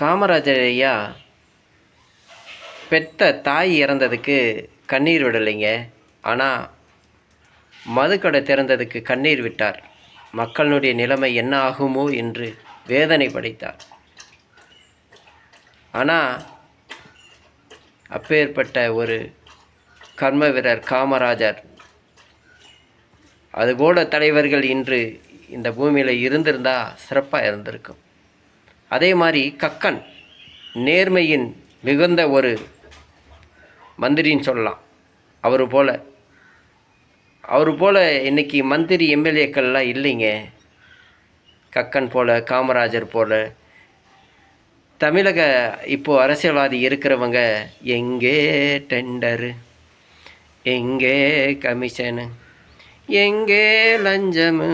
காமராஜர் ஐயா பெத்த தாய் இறந்ததுக்கு கண்ணீர் விடலைங்க. ஆனால் மதுக்கடை திறந்ததுக்கு கண்ணீர் விட்டார். மக்களுடைய நிலைமை என்ன ஆகுமோ என்று வேதனை படைத்தார். ஆனால் அப்பேற்பட்ட ஒரு கர்ம வீரர் காமராஜர் அதுபோல தலைவர்கள் இன்று இந்த பூமியில் இருந்திருந்தால் சிறப்பாக இருந்திருக்கும். அதே மாதிரி கக்கன் நேர்மையின் மிகுந்த ஒரு மந்திரின்னு சொல்லலாம். அவர் போல். அவர் போல் இன்னைக்கு மந்திரி எம்எல்ஏக்கள்லாம் இல்லைங்க. கக்கன் போல் காமராஜர் போல். தமிழக இப்போது அரசியல்வாதி இருக்கிறவங்க எங்கே டெண்டரு? எங்கே கமிஷனு? எங்கே லஞ்சமு?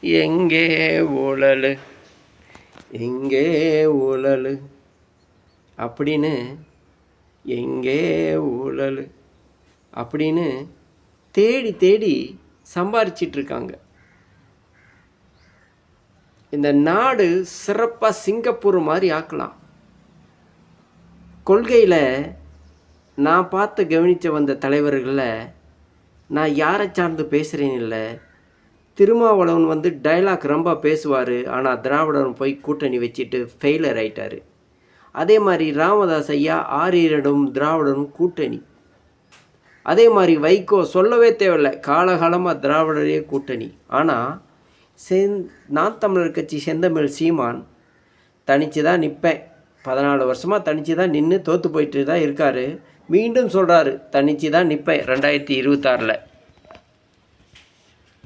எங்கே ஊழல்? எங்கே ஊழல்? அப்படின்னு எங்கே ஊழல்? அப்படின்னு தேடி தேடி சம்பாரிச்சிட்ருக்காங்க. இந்த நாடு சிறப்பாக சிங்கப்பூர் மாதிரி ஆக்கலாம். கொள்கையில் நான் பார்த்து கவனித்து வந்த தலைவர்களில் நான் யாரை சார்ந்து பேசுகிறேன்னு இல்லை? திருமாவளவன் வந்து டைலாக் ரொம்ப பேசுவார். ஆனால் திராவிடன் போய் கூட்டணி வச்சுட்டு ஃபெயிலர் ஆயிட்டார். அதே மாதிரி ராமதாஸ் ஐயா ஆரியரிடம் திராவிடரும் கூட்டணி. அதே மாதிரி வைகோ சொல்லவே தேவையில்லை. காலகாலமாக திராவிடரே கூட்டணி. ஆனால் செந் நான் தமிழர் கட்சி செந்தமிழ் சீமான் தனித்து தான் நிற்பேன் பதினாலு வருஷமாக தனித்து தான் நின்று தோற்று போயிட்டு தான் இருக்கார். மீண்டும் சொல்கிறாரு தனித்து தான் நிற்பேன் ரெண்டாயிரத்தி இருபத்தாறில்.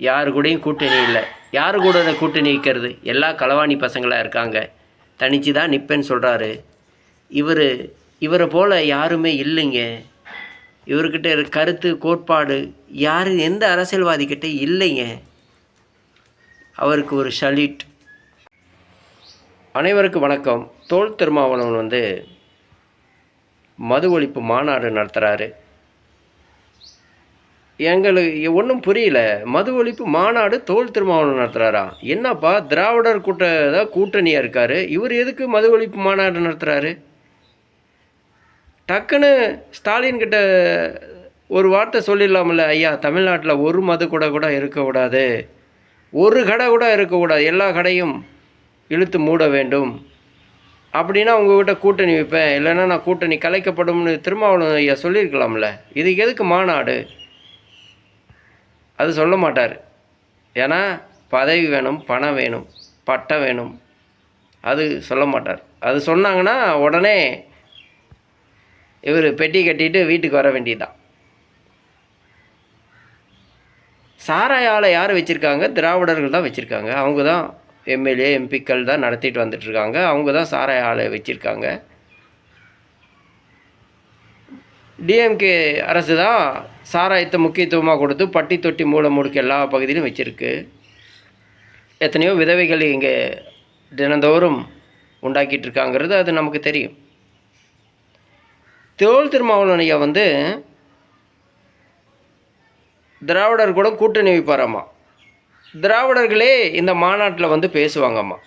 யாரு கூடயும் கூட்டணி இல்லை. யார் கூட அதை கூட்டணி வைக்கிறது எல்லா களவாணி பசங்களாக இருக்காங்க. தனிச்சு தான் நிற்பேன்னு சொல்கிறாரு இவர் இவரை போல் யாருமே இல்லைங்க. இவர்கிட்ட இருக்க கருத்து கோட்பாடு யார் எந்த அரசியல்வாதிக்கிட்ட இல்லைங்க. அவருக்கு ஒரு ஷலிட். அனைவருக்கும் வணக்கம். தோல் திருமாவளவன் வந்து மது ஒழிப்பு மாநாடு நடத்துகிறாரு எங்களுக்கு ஒன்றும் புரியல. மது ஒழிப்பு மாநாடு தோல் திருமாவளவன் நடத்துகிறாரா என்னப்பா திராவிடர் கூட்ட தான் கூட்டணியாக இருக்கார்? இவர் எதுக்கு மது ஒழிப்பு மாநாடு நடத்துகிறாரு டக்குன்னு ஸ்டாலின் கிட்ட ஒரு வார்த்தை சொல்லிடலாம்ல ஐயா தமிழ்நாட்டில் ஒரு மது கூட கூட இருக்கக்கூடாது ஒரு கடை கூட இருக்கக்கூடாது எல்லா கடையும் இழுத்து மூட வேண்டும். அப்படின்னா உங்ககிட்ட கூட்டணி வைப்பேன். இல்லைன்னா நான் கூட்டணி கலைக்கப்படும்னு திருமாவளவன் ஐயா சொல்லியிருக்கலாம்ல. இதுக்கு எதுக்கு மாநாடு? அது சொல்ல மாட்டார். ஏன்னா பதவி வேணும் பணம் வேணும் பட்டம் வேணும். அது சொல்ல மாட்டார். அது சொன்னாங்கன்னா உடனே இவர் பெட்டி கட்டிட்டு வீட்டுக்கு வர வேண்டியதுதான். சாராய ஆலை யார் வச்சுருக்காங்க? திராவிடர்கள் தான் வச்சுருக்காங்க. அவங்க தான் எம்எல்ஏ எம்பிக்கள் தான் நடத்திட்டு வந்துட்டுருக்காங்க அவங்க தான் சாராய ஆலை வச்சுருக்காங்க. டிஎம்கே அரசு தான் சாராயத்தை முக்கியத்துவமாக கொடுத்து பட்டி தொட்டி மூட முடுக்க எல்லா பகுதியிலும் வச்சுருக்கு. எத்தனையோ விதவைகள் இங்கே தினந்தோறும் உண்டாக்கிட்டு இருக்காங்கிறது அது நமக்கு தெரியும். தோல் திருமாவளவன் ஐயா வந்து திராவிடர் கூட கூட்டணி வைப்பாராம்மா திராவிடர்களே இந்த மாநாட்டில் வந்து பேசுவாங்கம்மா.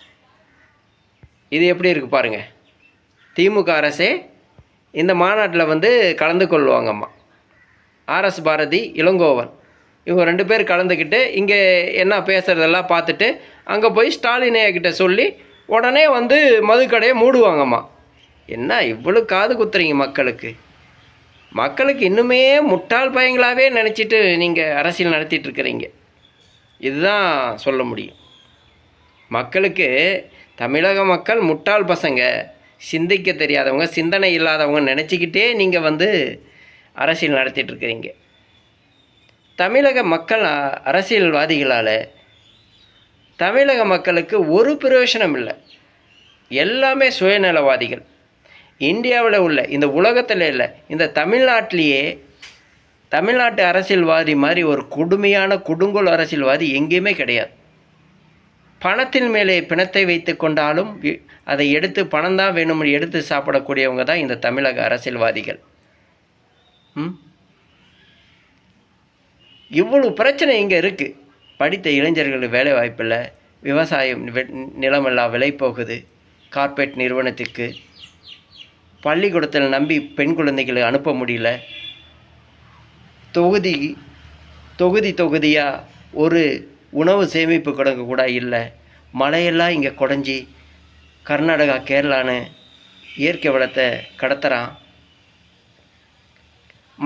இது எப்படி இருக்கு பாருங்கள் திமுக அரசே இந்த மாநாட்டில் வந்து கலந்து கொள்வாங்கம்மா. ஆர்எஸ் பாரதி இளங்கோவன். இவங்க ரெண்டு பேர் கலந்துக்கிட்டு இங்கே என்ன பேசுகிறதெல்லாம் பார்த்துட்டு அங்கே போய் ஸ்டாலின் கிட்ட சொல்லி உடனே வந்து மதுக்கடையை மூடுவாங்கம்மா. என்ன இவ்வளோ காது குத்துறீங்க மக்களுக்கு? மக்களுக்கு இன்னுமே முட்டாள் பயங்களாகவே நினச்சிட்டு நீங்கள் அரசியல் நடத்திட்டுருக்கிறீங்க இதுதான் சொல்ல முடியும். மக்களுக்கு தமிழக மக்கள் முட்டாள் பசங்க. சிந்திக்க தெரியாதவங்க சிந்தனை இல்லாதவங்க நினச்சிக்கிட்டே நீங்கள் வந்து அரசியல் நடத்திட்டுருக்கிறீங்க. தமிழக மக்கள் அரசியல்வாதிகளால் தமிழக மக்களுக்கு ஒரு பிரயோஜனம் இல்லை. எல்லாமே சுயநலவாதிகள். இந்தியாவில் உள்ள இந்த உலகத்தில் இல்லை இந்த தமிழ்நாட்டிலேயே தமிழ்நாட்டு அரசியல்வாதி மாதிரி ஒரு கொடுமையான கொடுங்கோல் அரசியல்வாதி எங்கேயுமே கிடையாது. பணத்தின் மேலே பிணத்தை வைத்து கொண்டாலும் அதை எடுத்து பணம் தான் வேணும்னு எடுத்து சாப்பிடக்கூடியவங்க தான் இந்த தமிழக அரசியல்வாதிகள். ம்? இவ்வளவு பிரச்சனை இங்கே இருக்குது படித்த இளைஞர்களுக்கு வேலை வாய்ப்பில்லை விவசாயம் வெ- நிலமெல்லாம் விலை போகுது கார்ப்பரேட் நிறுவனத்துக்கு. பள்ளிக்கூடத்தில் நம்பி பெண் குழந்தைகளை அனுப்ப முடியல. தொகுதி தொகுதி தொகுதியாக ஒரு உணவு சேமிப்பு கிடங்கு கூட இல்லை. மழையெல்லாம் இங்கே குடஞ்சி கர்நாடகா கேரளான்னு இயற்கை வளத்தை கடத்துகிறான்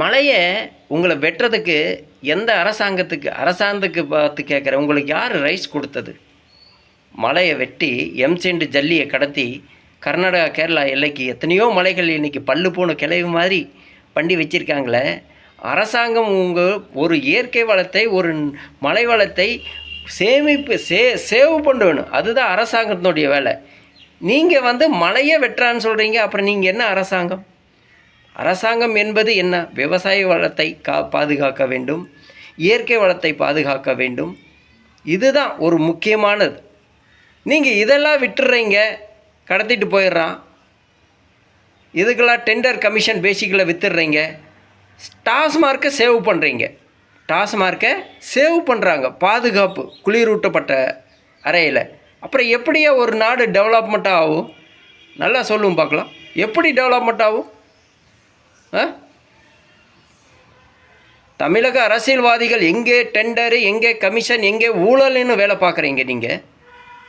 மழையை உங்களை வெட்டுறதுக்கு எந்த அரசாங்கத்துக்கு அரசாங்கத்துக்கு பார்த்து கேட்குற உங்களுக்கு யார் ரைஸ் கொடுத்தது? மலையை வெட்டி எம்சென்ட் ஜல்லியை கடத்தி கர்நாடகா கேரளா எல்லைக்கு எத்தனையோ மலைகள் இன்றைக்கி பல்லு போன கிளைவு மாதிரி பண்டி வச்சுருக்காங்களே. அரசாங்கம் உங்கள் ஒரு இயற்கை வளத்தை ஒரு மலை வளத்தை சேமிப்பு சே சேவ் பண்ணணும் அதுதான் அரசாங்கத்தினுடைய வேலை. நீங்கள் வந்து மழையை வெட்டுறான்னு சொல்கிறீங்க அப்புறம் நீங்கள் என்ன அரசாங்கம்? அரசாங்கம் என்பது என்ன? விவசாய வளத்தை கா பாதுகாக்க வேண்டும். இயற்கை வளத்தை பாதுகாக்க வேண்டும். இதுதான் ஒரு முக்கியமானது. நீங்கள் இதெல்லாம் விட்டுறீங்க கடத்திட்டு போயிடுறான். இதுக்கெல்லாம் டெண்டர் கமிஷன் பேசிக்கில் வித்துடுறீங்க. டாஸ்மார்க்கை சேவ் பண்ணுறீங்க டாஸ்மார்க்கை சேவ் பண்ணுறாங்க பாதுகாப்பு குளிரூட்டப்பட்ட அறையில். அப்புறம் எப்படியா ஒரு நாடு டெவலப்மெண்ட் ஆகும்? நல்லா சொல்லுவோம் பார்க்கலாம். எப்படி டெவலப்மெண்ட் ஆகும்? ஆ? தமிழக அரசியல்வாதிகள் எங்கே டெண்டரு எங்கே கமிஷன் எங்கே ஊழல்னு வேலை பார்க்குறீங்க நீங்கள்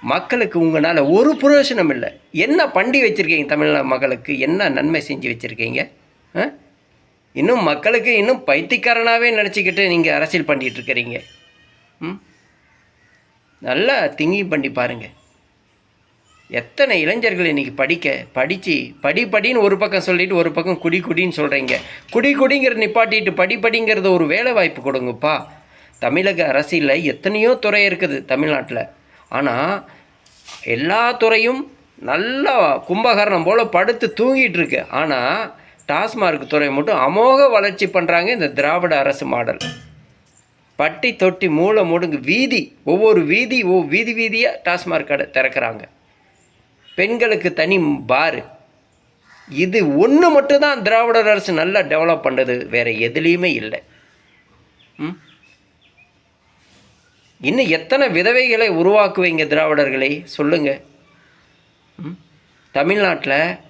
மக்களுக்கு உங்களால் ஒரு பிரயோஜனம் இல்லை. என்ன பண்டி வச்சுருக்கீங்க தமிழக மக்களுக்கு? என்ன நன்மை செஞ்சு வச்சுருக்கீங்க? ஆ? இன்னும் மக்களுக்கு இன்னும் பைத்தியக்காரனாகவே நினச்சிக்கிட்டு நீங்கள் அரசியல் பண்ணிகிட்டு இருக்கிறீங்க ம்? நல்லா திங்கி பண்ணி பாருங்கள் எத்தனை இளைஞர்கள் இன்றைக்கி படிக்க படித்து படி படின்னு ஒரு பக்கம் சொல்லிவிட்டு ஒரு பக்கம் குடி குடின்னு சொல்கிறீங்க குடி குடிங்கிற நிப்பாட்டிட்டு படி படிங்கிறத ஒரு வேலை வாய்ப்பு கொடுங்கப்பா. தமிழக அரசியலில் எத்தனையோ துறை இருக்குது தமிழ்நாட்டில். ஆனால் எல்லா துறையும் நல்லா கும்பகரணம் போல் படுத்து தூங்கிட்டு இருக்கு. ஆனால் டாஸ்மார்க் துறை மட்டும் அமோக வளர்ச்சி பண்ணுறாங்க இந்த திராவிட அரசு மாடல். பட்டி தொட்டி மூளை முடுங்கு வீதி ஒவ்வொரு வீதி ஓ வீதி வீதியாக டாஸ்மார்க் கடை திறக்கிறாங்க. பெண்களுக்கு தனி பாரு. இது ஒன்று மட்டும்தான் திராவிடர் அரசு நல்லா டெவலப் பண்ணுறது வேறு எதுலேயுமே இல்லை. ம்? இன்னும் எத்தனை விதவைகளை உருவாக்குவீங்க திராவிடர்களை? சொல்லுங்கள் ம்? தமிழ்நாட்டில்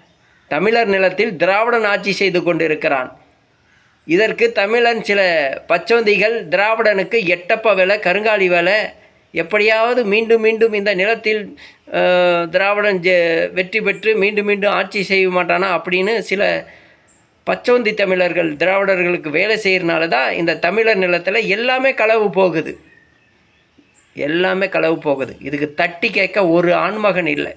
தமிழர் நிலத்தில் திராவிடன் ஆட்சி செய்து கொண்டிருக்கிறான். இதற்கு தமிழன் சில பச்சோந்திகள் திராவிடனுக்கு எட்டப்ப வேலை கருங்காலி வேலை எப்படியாவது மீண்டும் மீண்டும் இந்த நிலத்தில் திராவிடன் ஜெ வெற்றி பெற்று மீண்டும் மீண்டும் ஆட்சி செய்ய மாட்டானா அப்படின்னு சில பச்சோந்தி தமிழர்கள் திராவிடர்களுக்கு வேலை செய்கிறனால தான் இந்த தமிழர் நிலத்தில் எல்லாமே களவு போகுது. எல்லாமே களவு போகுது. இதுக்கு தட்டி கேட்க ஒரு ஆண்மகன் இல்லை.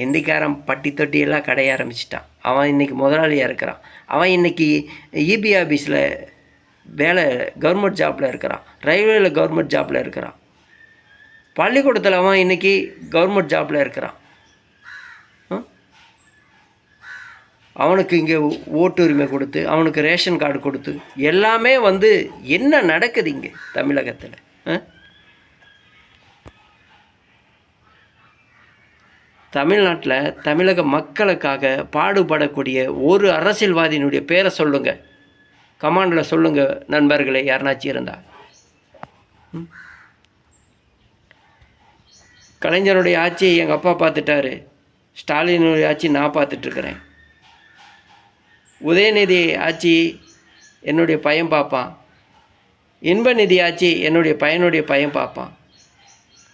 ஹிந்திக்காரன் பட்டி தொட்டியெல்லாம் கடைய ஆரம்பிச்சிட்டான். அவன் இன்னைக்கு முதலாளியாக இருக்கிறான். அவன் இன்னைக்கு இபி ஆஃபீஸில் வேலை கவர்மெண்ட் ஜாப்பில் இருக்கிறான். ரயில்வேல கவர்மெண்ட் ஜாப்பில் இருக்கிறான். பள்ளிக்கூடத்தில் அவன் இன்னைக்கு கவர்மெண்ட் ஜாப்பில் இருக்கிறான். அவனுக்கு இங்கே ஓட்டு உரிமை கொடுத்து அவனுக்கு ரேஷன் கார்டு கொடுத்து எல்லாமே வந்து என்ன நடக்குது இங்கே தமிழகத்தில்? தமிழ்நாட்டில் தமிழக மக்களுக்காக பாடுபடக்கூடிய ஒரு அரசியல்வாதியினுடைய பேரை சொல்லுங்கள் கமாண்டில் சொல்லுங்கள் நண்பர்களே யாருனாச்சும் இருந்தால் கலைஞருடைய ஆட்சியை எங்கள் அப்பா பார்த்துட்டாரு. ஸ்டாலினுடைய ஆட்சி நான் பார்த்துட்ருக்குறேன். உதயநிதி ஆட்சி என்னுடைய பையன் பார்ப்பான். இன்பநிதி ஆட்சி என்னுடைய பையனுடைய பையன் பார்ப்பான்.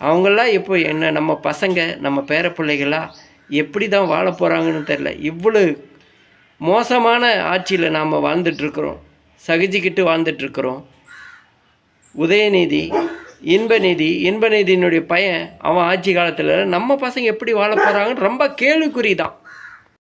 அவங்களாம் இப்போ என்ன நம்ம பசங்க நம்ம பேர பிள்ளைகளாக எப்படி தான் வாழ போகிறாங்கன்னு தெரில இவ்வளோ மோசமான ஆட்சியில் நாம் வாழ்ந்துட்டுருக்குறோம். சகிச்சுக்கிட்டு வாழ்ந்துட்டுருக்குறோம். உதயநிதி இன்பநிதி இன்பநிதியினுடைய பையன் அவன் ஆட்சி காலத்தில் நம்ம பசங்க எப்படி வாழ போகிறாங்கன்னு ரொம்ப கேள்விக்குறி தான்.